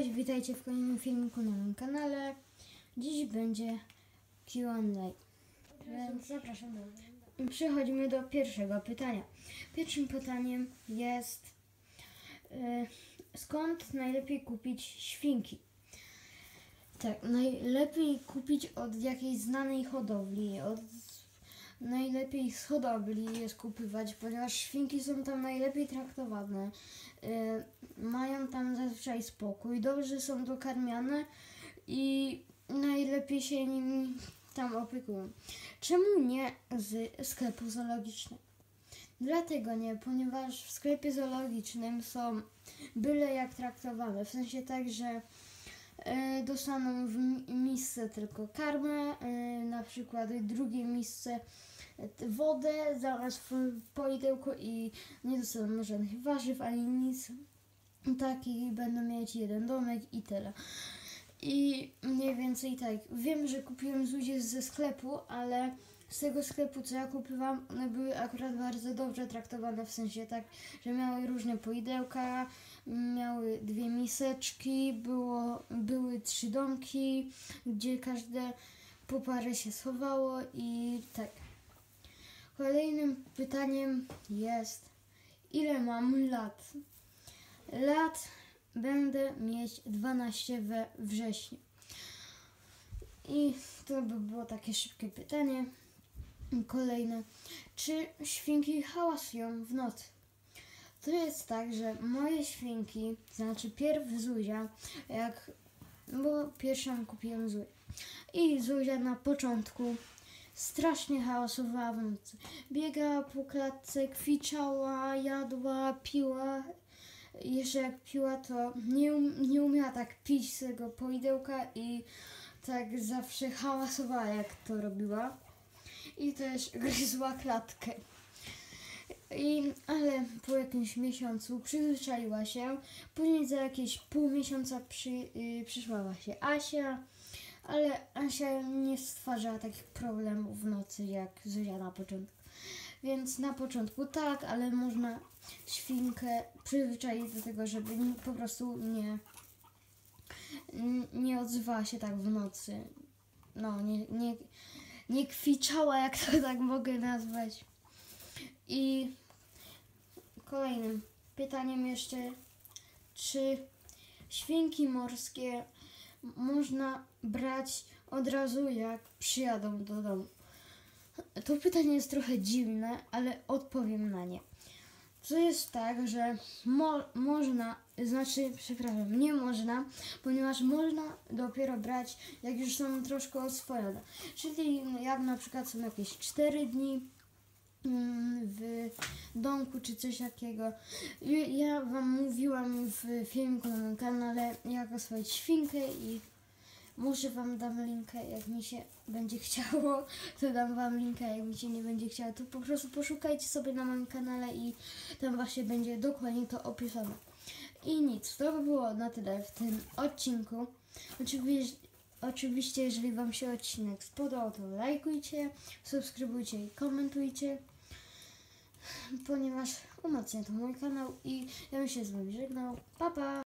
Cześć, witajcie w kolejnym filmiku na moim kanale. Dziś będzie Q&A. Więc Zapraszam do przechodzimy do pierwszego pytania. Pierwszym pytaniem jest e, skąd najlepiej kupić świnki? Tak, najlepiej kupić od jakiejś znanej hodowli. Od, najlepiej z hodowli jest kupywać, ponieważ świnki są tam najlepiej traktowane. E, mają tam zazwyczaj spokój, dobrze są dokarmiane i najlepiej się nimi tam opiekują. Czemu nie z sklepu zoologicznego? Dlatego nie, ponieważ w sklepie zoologicznym są byle jak traktowane, w sensie tak, że dostaną w mi- misce tylko karmę, e, na przykład drugie misce e, wodę zamiast w poidełku i nie dostaną żadnych warzyw ani nic. Tak, i będą mieć jeden domek i tyle. I mniej więcej tak. Wiem, że kupiłem zuzie ze sklepu, ale z tego sklepu, co ja kupowałam, one były akurat bardzo dobrze traktowane, w sensie tak, że miały różne poidełka, miały dwie miseczki, było, były trzy domki, gdzie każde po parę się schowało i tak. Kolejnym pytaniem jest, ile mam lat? Lat będę mieć 12 we wrześniu. I to by było takie szybkie pytanie. Kolejne. Czy świnki hałasują w nocy? To jest tak, że moje świnki, znaczy pierw Zuzia, jak, bo pierwszą kupiłem Zuzię. I Zuzia na początku strasznie hałasowała w nocy. Biegała po klatce, kwiczała, jadła, piła. Jeszcze jak piła, to nie, um, nie umiała tak pić z tego poidełka i tak zawsze hałasowała, jak to robiła. I też gryzła klatkę. I, ale po jakimś miesiącu przyzwyczaiła się. Później za jakieś pół miesiąca przy, y, przyszła właśnie Asia, ale Asia nie stwarzała takich problemów w nocy jak Zuzia na początku. Więc na początku tak, ale można świnkę przyzwyczaić do tego, żeby po prostu nie, nie odzywała się tak w nocy. No, nie, nie, nie kwiczała, jak to tak mogę nazwać. I kolejnym pytaniem jeszcze, czy świnki morskie można brać od razu, jak przyjadą do domu? To pytanie jest trochę dziwne, ale odpowiem na nie. To jest tak, że mo- można, znaczy, przepraszam, nie można, ponieważ można dopiero brać, jak już są troszkę oswojone. Czyli jak na przykład są jakieś 4 dni mm, w domku czy coś takiego. Ja Wam mówiłam w filmiku na moim kanale, jak oswoić świnkę i może Wam dam linkę, jak mi się będzie chciało, to dam Wam linkę, jak mi się nie będzie chciało, to po prostu poszukajcie sobie na moim kanale i tam właśnie będzie dokładnie to opisane. I nic, to by było na tyle w tym odcinku. Oczywiście, oczywiście jeżeli Wam się odcinek spodobał, to lajkujcie, subskrybujcie i komentujcie, ponieważ umacnia to mój kanał i ja bym się z Wami żegnał. Pa, pa!